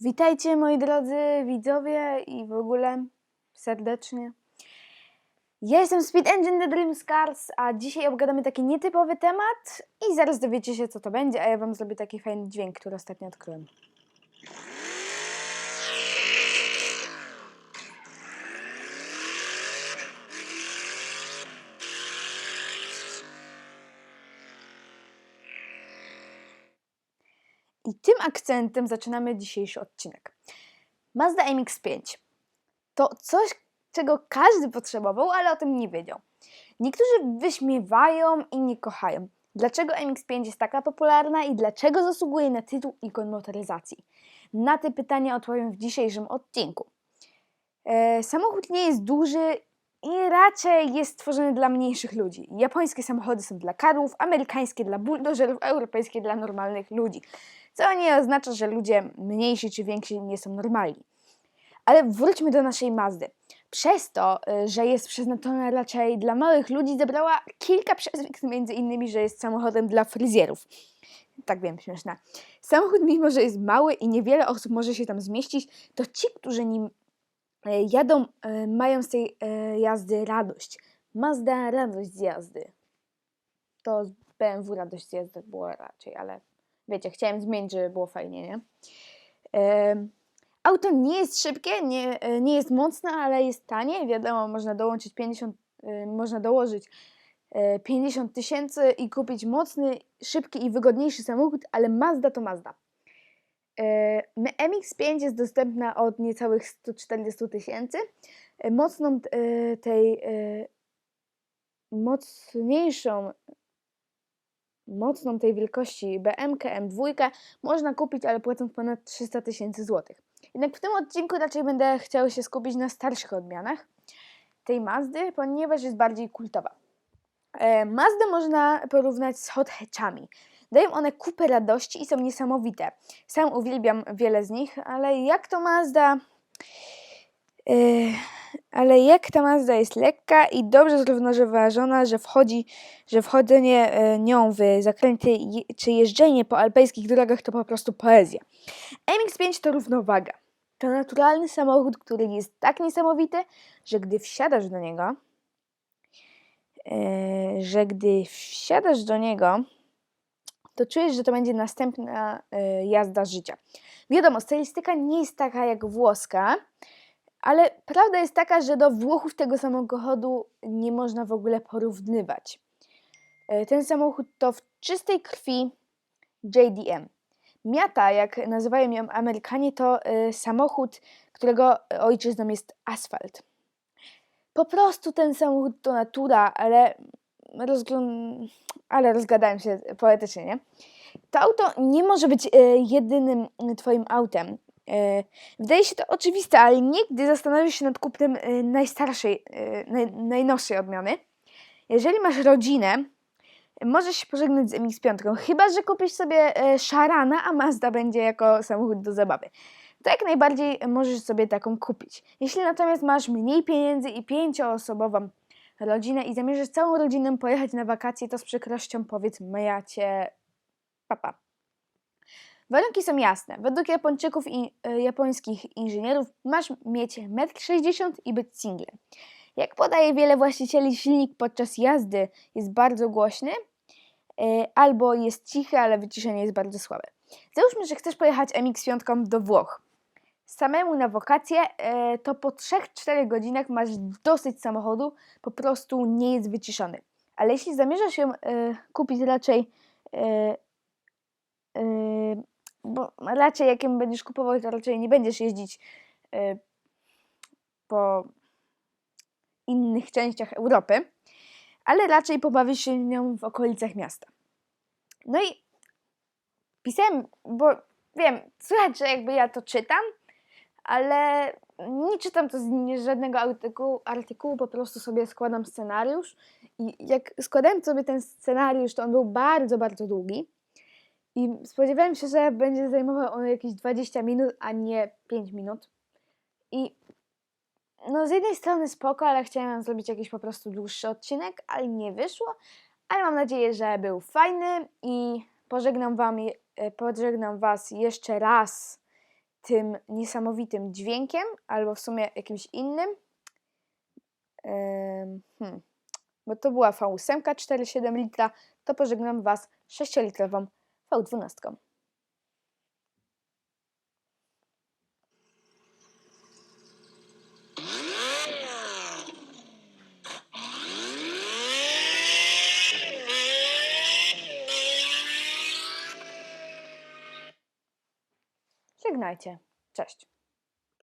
Witajcie moi drodzy widzowie i w ogóle serdecznie. Ja jestem Speed Engine The Dream Scars, a dzisiaj obgadamy taki nietypowy temat i zaraz dowiecie się co to będzie, a ja wam zrobię taki fajny dźwięk, który ostatnio odkryłem. I tym akcentem zaczynamy dzisiejszy odcinek. Mazda MX-5 to coś, czego każdy potrzebował, ale o tym nie wiedział. Niektórzy wyśmiewają, inni kochają. Dlaczego MX-5 jest taka popularna i dlaczego zasługuje na tytuł ikon motoryzacji? Na te pytania odpowiem w dzisiejszym odcinku. E, samochód nie jest duży i raczej jest stworzony dla mniejszych ludzi. Japońskie samochody są dla karłów, amerykańskie dla buldożerów, europejskie dla normalnych ludzi. Co nie oznacza, że ludzie mniejsi czy więksi nie są normalni. Ale wróćmy do naszej Mazdy. Przez to, y, że jest przeznaczona raczej dla małych ludzi, zebrała kilka przezwisk, między innymi, że jest samochodem dla fryzjerów. Tak wiem, śmieszne. Samochód, mimo że jest mały i niewiele osób może się tam zmieścić, to ci, którzy nim y, jadą, y, mają z tej y, jazdy radość. Mazda radość z jazdy. To BMW radość z jazdy było raczej, ale wiecie, chciałem zmienić, żeby było fajnie, nie? Auto nie jest szybkie, nie, e, nie jest mocne, ale jest tanie. Wiadomo, można dołączyć 50, y, można dołożyć e, 50 tysięcy i kupić mocny, szybki i wygodniejszy samochód, ale Mazda to Mazda. E, MX-5 jest dostępna od niecałych 140 tysięcy. E, Mocną e, tej e, mocniejszą mocną tej wielkości BMK M2 można kupić, ale płacąc ponad 300 tysięcy złotych. Jednak w tym odcinku raczej będę chciał się skupić na starszych odmianach tej Mazdy, ponieważ jest bardziej kultowa. E, można porównać z hot hatchami. Dają one kupę radości i są niesamowite. Sam uwielbiam wiele z nich, ale jak to Mazda... E, ale jak ta Mazda jest lekka i dobrze zrównoważona, że wchodzi, że wchodzenie e, nią w zakręty czy jeżdżenie po alpejskich drogach to po prostu poezja. MX-5 to równowaga. To naturalny samochód, który jest tak niesamowity, że gdy wsiadasz do niego, e, że gdy wsiadasz do niego, to czujesz, że to będzie następna jazda życia. Wiadomo, stylistyka nie jest taka jak włoska, ale prawda jest taka, że do Włochów tego samochodu nie można w ogóle porównywać. E, Ten samochód to w czystej krwi JDM. Miata, jak nazywają ją Amerykanie, to y, samochód, którego ojczyzną jest asfalt. Po prostu ten samochód to natura, ale, rozglą- ale rozgadałem się poetycznie, nie? To auto nie może być y, jedynym twoim autem. Y, wydaje się to oczywiste, ale nigdy zastanowisz się nad kupnem y, najstarszej, y, naj, najnowszej odmiany. Jeżeli masz rodzinę, Możesz się pożegnać z MX-5, chyba że kupisz sobie e, Sharana, a Mazda będzie jako samochód do zabawy. To jak najbardziej możesz sobie taką kupić. Jeśli natomiast masz mniej pieniędzy i pięcioosobową rodzinę i zamierzasz całą rodzinę pojechać na wakacje, to z przykrością powiedz ja cię papa. Warunki są jasne. Według Japończyków i e, japońskich inżynierów masz mieć 1,60 m i być singlem. Jak podaje wiele właścicieli, silnik podczas jazdy jest bardzo głośny, e, albo jest cichy, ale wyciszenie jest bardzo słabe. Załóżmy, że chcesz pojechać MX-5 do Włoch. Samemu na wakacje, e, to po 3-4 godzinach masz dosyć samochodu, po prostu nie jest wyciszony. Ale jeśli zamierzasz e, kupić raczej, bo raczej jak ją będziesz kupował, to raczej nie będziesz jeździć e, po innych częściach Europy, ale raczej pobawisz się nią w okolicach miasta. No i pisałem, bo wiem, słychać, że jakby ja to czytam, ale nie czytam to z żadnego artykułu, artykułu, po prostu sobie składam scenariusz i jak składałem sobie ten scenariusz, to on był bardzo, bardzo długi i spodziewałem się, że będzie zajmował on jakieś 20 minut, a nie 5 minut. I no z jednej strony spoko, ale chciałam zrobić jakiś po prostu dłuższy odcinek, ale nie wyszło. Ale mam nadzieję, że był fajny i pożegnam, wam, e, pożegnam Was jeszcze raz tym niesamowitym dźwiękiem, albo w sumie jakimś innym. Ym, hmm. Bo to była V8 4,7 litra, to pożegnam Was 6-litrową V12. Żegnajcie. Cześć.